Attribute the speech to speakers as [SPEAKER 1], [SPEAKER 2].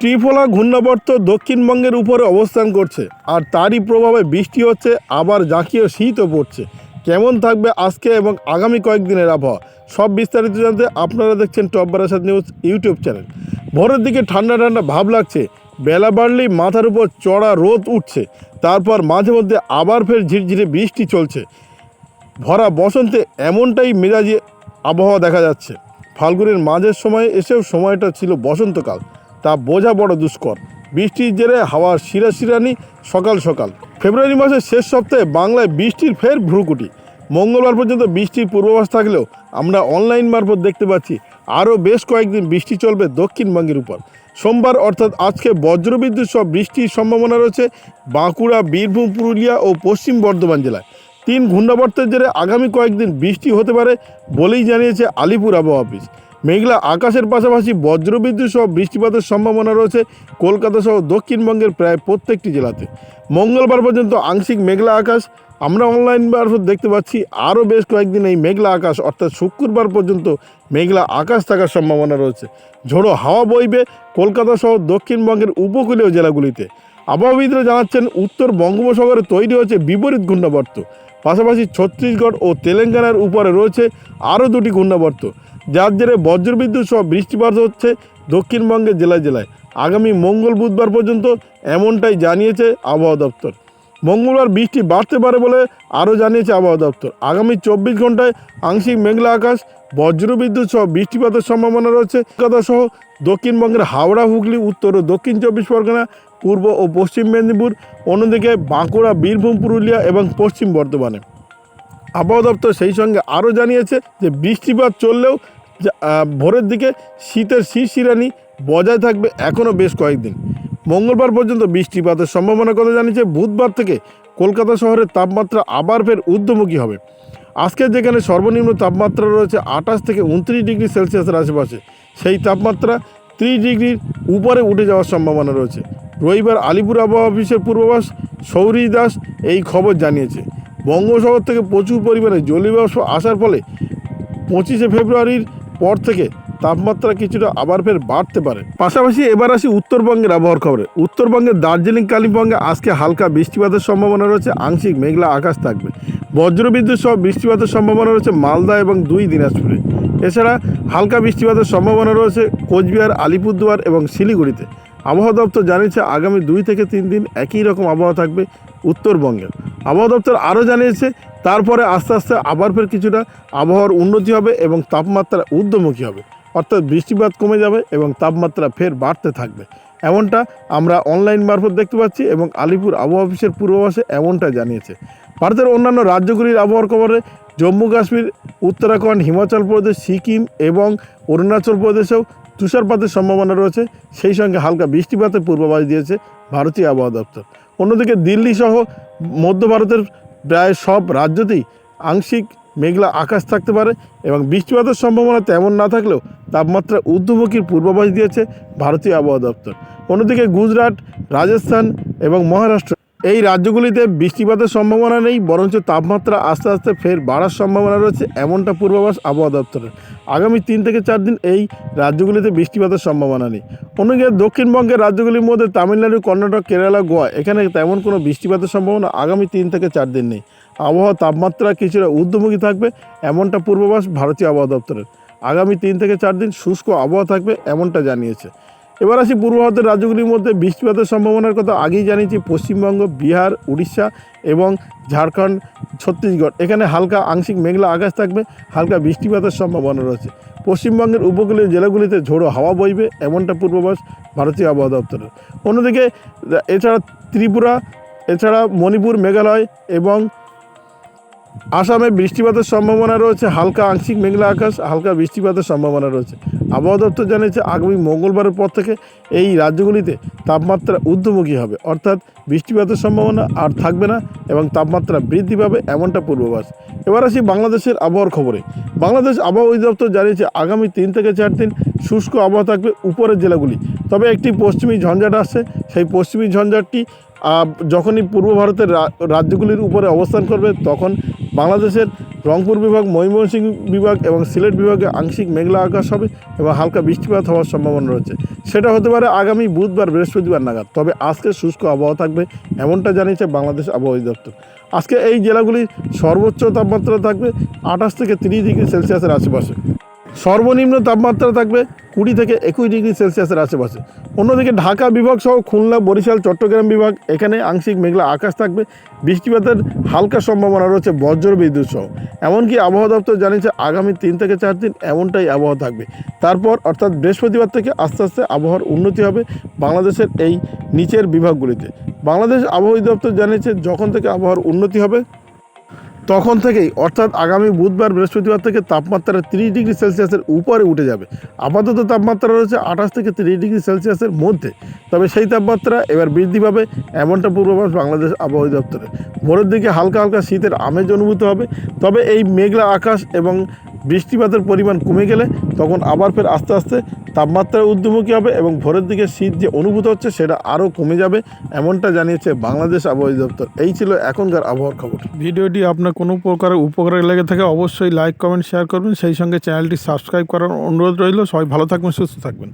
[SPEAKER 1] ত্রিফলা ঘূর্ণাবর্ত দক্ষিণবঙ্গের উপরে অবস্থান করছে, আর তারই প্রভাবে বৃষ্টি হচ্ছে, আবার জাঁকিয়ে শীতও পড়ছে। কেমন থাকবে আজকে এবং আগামী কয়েকদিনের আবহাওয়া? সব বিস্তারিত জানতে আপনারা দেখছেন top Barasat news YouTube channel. ভোরের দিকে ঠান্ডা ঠান্ডা ভাব লাগছে, বেলা বাড়লেই মাথার উপর চড়া রোদ উঠছে, তারপর মাঝে মধ্যে আবার ফের ঝিরঝিরে বৃষ্টি চলছে। ভরা বসন্তে এমনটাই মেজাজে আবহাওয়া দেখা যাচ্ছে। ফাল্গুনের মাঝের সময় এসেও সময়টা ছিল বসন্তকাল। তা বোঝা বড় দুষ্কর। বৃষ্টির জেরে হাওয়ার শিরা শিরানি সকাল সকাল। ফেব্রুয়ারি মাসের শেষ সপ্তাহে বাংলায় বৃষ্টির ফের ভ্রুকুটি। মঙ্গলবার পর্যন্ত বৃষ্টির পূর্বাভাস থাকলেও আমরা অনলাইন মারফত দেখতে পাচ্ছি, আরও বেশ কয়েকদিন বৃষ্টি চলবে দক্ষিণবঙ্গের উপর। সোমবার অর্থাৎ আজকে বজ্রবিদ্যুৎ সহ বৃষ্টির সম্ভাবনা রয়েছে বাঁকুড়া, বীরভূম, পুরুলিয়া ও পশ্চিম বর্ধমান জেলায়। তিন ঘূর্ণাবর্তের জেরে আগামী কয়েকদিন বৃষ্টি হতে পারে বলেই জানিয়েছে আলিপুর আবহাওয়া অফিস। মেঘলা আকাশের পাশাপাশি বজ্রবিদ্যুৎ সহ বৃষ্টিপাতের সম্ভাবনা রয়েছে কলকাতা সহ দক্ষিণবঙ্গের প্রায় প্রত্যেকটি জেলাতে। মঙ্গলবার পর্যন্ত আংশিক মেঘলা আকাশ। আমরা অনলাইন মারফত দেখতে পাচ্ছি আরও বেশ কয়েকদিন এই মেঘলা আকাশ, অর্থাৎ শুক্রবার পর্যন্ত মেঘলা আকাশ থাকার সম্ভাবনা রয়েছে। ঝোড়ো হাওয়া বইবে কলকাতা সহ দক্ষিণবঙ্গের উপকূলীয় জেলাগুলিতে। আবহাওয়াবিদরা জানাচ্ছেন, উত্তর বঙ্গোপসাগরে তৈরি হয়েছে বিপরীত ঘূর্ণাবর্ত। পাশাপাশি ছত্তিশগড় ও তেলেঙ্গানার উপরে রয়েছে আরও দুটি ঘূর্ণাবর্ত। যার জেরে বজ্রবিদ্যুৎ সহ বৃষ্টিপাত হচ্ছে দক্ষিণবঙ্গের জেলায় জেলায়। আগামী মঙ্গল বুধবার পর্যন্ত এমনটাই জানিয়েছে আবহাওয়া দপ্তর। মঙ্গলবার বৃষ্টি বাড়তে পারে বলে আরও জানিয়েছে আবহাওয়া দপ্তর। আগামী চব্বিশ ঘন্টায় আংশিক মেঘলা আকাশ, বজ্রবিদ্যুৎ সহ বৃষ্টিপাতের সম্ভাবনা রয়েছে। কলকাতা সহ দক্ষিণবঙ্গের হাওড়া, হুগলি, উত্তর ও দক্ষিণ চব্বিশ পরগনা, পূর্ব ও পশ্চিম মেদিনীপুর, অন্যদিকে বাঁকুড়া, বীরভূম, পুরুলিয়া এবং পশ্চিম বর্ধমানে। আবহাওয়া দপ্তর সেই সঙ্গে আরও জানিয়েছে যে বৃষ্টিপাত চললেও ভোরের দিকে শীতের শিরশিরানি বজায় থাকবে এখনও বেশ কয়েকদিন। মঙ্গলবার পর্যন্ত বৃষ্টিপাতের সম্ভাবনার কথা জানিয়েছে বুধবার থেকে কলকাতা শহরের তাপমাত্রা আবার ফের ঊর্ধ্বমুখী হবে। আজকে যেখানে সর্বনিম্ন তাপমাত্রা রয়েছে আঠাশ থেকে উনত্রিশ ডিগ্রি সেলসিয়াসের আশেপাশে, সেই তাপমাত্রা ত্রিশ ডিগ্রির উপরে উঠে যাওয়ার সম্ভাবনা রয়েছে। রবিবার আলিপুর আবহাওয়া অফিসের পূর্বাভাস সৌরী দাস এই খবর জানিয়েছে। বঙ্গোসাগর থেকে প্রচুর পরিমাণে জলীয়বাষ্প আসার ফলে পঁচিশে ফেব্রুয়ারির পর থেকে তাপমাত্রা কিছুটা আবার ফের বাড়তে পারে। পাশাপাশি এবার আসি উত্তরবঙ্গের আবহাওয়ার খবরে। উত্তরবঙ্গের দার্জিলিং, কালিম্পংয়ে আজকে হালকা বৃষ্টিপাতের সম্ভাবনা রয়েছে, আংশিক মেঘলা আকাশ থাকবে। বজ্রবিদ্যুৎ সহ বৃষ্টিপাতের সম্ভাবনা রয়েছে মালদা এবং দুই দিনাজপুরে। এছাড়া হালকা বৃষ্টিপাতের সম্ভাবনা রয়েছে কোচবিহার, আলিপুরদুয়ার এবং শিলিগুড়িতে। আবহাওয়া দপ্তর জানিয়েছে, আগামী দুই থেকে তিন দিন একই রকম আবহাওয়া থাকবে উত্তরবঙ্গের আবহাওয়া দপ্তর আরও জানিয়েছে, তারপরে আস্তে আস্তে আবার ফের কিছুটা আবহাওয়ার উন্নতি হবে এবং তাপমাত্রা ঊর্ধ্বমুখী হবে। অর্থাৎ বৃষ্টিপাত কমে যাবে এবং তাপমাত্রা ফের বাড়তে থাকবে। এমনটা আমরা অনলাইন মারফত দেখতে পাচ্ছি এবং আলিপুর আবহাওয়া অফিসের পূর্বাভাসে এমনটা জানিয়েছে। ভারতের অন্যান্য রাজ্যগুলির আবহাওয়ার খবরে জম্মু কাশ্মীর, উত্তরাখণ্ড, হিমাচল প্রদেশ, সিকিম এবং অরুণাচল প্রদেশেও তুষারপাতের সম্ভাবনা রয়েছে। সেই সঙ্গে হালকা বৃষ্টিপাতের পূর্বাভাস দিয়েছে ভারতীয় আবহাওয়া দপ্তর। অন্যদিকে দিল্লি সহ মধ্য ভারতের প্রায় সব রাজ্যতেই আংশিক মেঘলা আকাশ থাকতে পারে এবং বৃষ্টিপাতের সম্ভাবনা তেমন না থাকলেও তাপমাত্রা ঊর্ধ্বমুখীর পূর্বাভাস দিয়েছে ভারতীয় আবহাওয়া দপ্তর। অন্যদিকে গুজরাট, রাজস্থান এবং মহারাষ্ট্র এই রাজ্যগুলিতে বৃষ্টিপাতের সম্ভাবনা নেই, বরঞ্চ তাপমাত্রা আস্তে আস্তে ফের বাড়ার সম্ভাবনা রয়েছে এমনটা পূর্বাভাস আবহাওয়া দপ্তরের। আগামী তিন থেকে চার দিন এই রাজ্যগুলিতে বৃষ্টিপাতের সম্ভাবনা নেই। অন্যদিকে দক্ষিণবঙ্গের রাজ্যগুলির মধ্যে তামিলনাড়ু, কর্ণাটক, কেরালা, গোয়া, এখানে তেমন কোনো বৃষ্টিপাতের সম্ভাবনা আগামী তিন থেকে চার দিন নেই। আবহাওয়া তাপমাত্রা কিছুটা ঊর্ধ্বমুখী থাকবে, এমনটা পূর্বাভাস ভারতীয় আবহাওয়া দপ্তরের। আগামী তিন থেকে চার দিন শুষ্ক আবহাওয়া থাকবে, এমনটা জানিয়েছে। এবার আসি পূর্ব ভারতের রাজ্যগুলির মধ্যে বৃষ্টিপাতের সম্ভাবনার কথা আগেই জানিয়েছি পশ্চিমবঙ্গ, বিহার, উড়িষ্যা এবং ঝাড়খণ্ড, ছত্তিশগড়। এখানে হালকা আংশিক মেঘলা আকাশ থাকবে, হালকা বৃষ্টিপাতের সম্ভাবনা রয়েছে। পশ্চিমবঙ্গের উপকূলীয় জেলাগুলিতে ঝোড়ো হাওয়া বইবে, এমনটা পূর্বাভাস ভারতীয় আবহাওয়া দপ্তরের। অন্যদিকে, এছাড়া ত্রিপুরা, এছাড়া মণিপুর, মেঘালয় এবং আসামে বৃষ্টিপাতের সম্ভাবনা রয়েছে, হালকা আংশিক মেঘলা আকাশ, হালকা বৃষ্টিপাতের সম্ভাবনা রয়েছে। আবহাওয়া দপ্তর জানিয়েছে, আগামী মঙ্গলবারের পর থেকে এই রাজ্যগুলিতে তাপমাত্রা ঊর্ধ্বমুখী হবে। অর্থাৎ বৃষ্টিপাতের সম্ভাবনা আর থাকবে না এবং তাপমাত্রা বৃদ্ধি পাবে এমনটা পূর্বাভাস। এবার আসি বাংলাদেশের আবহাওয়ার খবরে। বাংলাদেশ আবহাওয়া অধিদপ্তর জানিয়েছে, আগামী তিন থেকে চার দিন শুষ্ক আবহাওয়া থাকবে উপরের জেলাগুলি। তবে একটি পশ্চিমী ঝঞ্ঝাট আসছে। সেই পশ্চিমী ঝঞ্ঝাটটি যখনই পূর্ব ভারতের রাজ্যগুলির উপরে অবস্থান করবে, তখন বাংলাদেশের রংপুর বিভাগ, ময়মনসিংহ বিভাগ এবং সিলেট বিভাগে আংশিক মেঘলা আকাশ হবে এবং হালকা বৃষ্টিপাত হওয়ার সম্ভাবনা রয়েছে। সেটা হতে পারে আগামী বুধবার, বৃহস্পতিবার নাগাদ। তবে আজকে শুষ্ক আবহাওয়া থাকবে, এমনটা জানিয়েছে বাংলাদেশ আবহাওয়া দপ্তর আজকে এই জেলাগুলির সর্বোচ্চ তাপমাত্রা থাকবে আঠাশ থেকে তিরিশ ডিগ্রি সেলসিয়াসের আশেপাশে। সর্বনিম্ন তাপমাত্রা থাকবে কুড়ি থেকে একুশ ডিগ্রি সেলসিয়াসের আশেপাশে। অন্যদিকে ঢাকা বিভাগ সহ খুলনা, বরিশাল, চট্টগ্রাম বিভাগ, এখানে আংশিক মেঘলা আকাশ থাকবে। বৃষ্টিপাতের হালকা সম্ভাবনা রয়েছে বজ্র বিদ্যুৎ সহ। এমনকি আবহাওয়া দপ্তর জানিয়েছে আগামী তিন থেকে চার দিন এমনটাই আবহাওয়া থাকবে। তারপর অর্থাৎ বৃহস্পতিবার থেকে আস্তে আস্তে আবহাওয়ার উন্নতি হবে বাংলাদেশের এই নিচের বিভাগগুলিতে। বাংলাদেশ আবহাওয়া দপ্তর জানিয়েছে যখন থেকে আবহাওয়ার উন্নতি হবে তখন থেকেই, অর্থাৎ আগামী বুধবার বৃহস্পতিবার থেকে তাপমাত্রা তিরিশ ডিগ্রি সেলসিয়াসের উপরে উঠে যাবে। আপাতত তাপমাত্রা রয়েছে আঠাশ থেকে তিরিশ ডিগ্রি সেলসিয়াসের মধ্যে। তবে সেই তাপমাত্রা এবার বৃদ্ধি পাবে এমনটা পূর্বাভাস বাংলাদেশ আবহাওয়া দপ্তরে ভোরের দিকে হালকা হালকা শীতের আমেজ অনুভূত হবে। তবে এই মেঘলা আকাশ এবং বৃষ্টিপাতের পরিমাণ কমে গেলে তখন আবার ফের আস্তে আস্তে তাপমাত্রা ঊর্ধ্বমুখী হবে এবং ভোরের দিকে শীত যে অনুভূত হচ্ছে সেটা আরও কমে যাবে, এমনটা জানিয়েছে বাংলাদেশ আবহাওয়া দপ্তর এই ছিল এখনকার আবহাওয়ার খবর। ভিডিওটি আপনার কোনো প্রকার উপকার লেগে থাকে অবশ্যই লাইক, কমেন্ট, শেয়ার করবেন। সেই সঙ্গে চ্যানেলটি সাবস্ক্রাইব করার অনুরোধ রইল। সবাই ভালো থাকবেন, সুস্থ থাকবেন।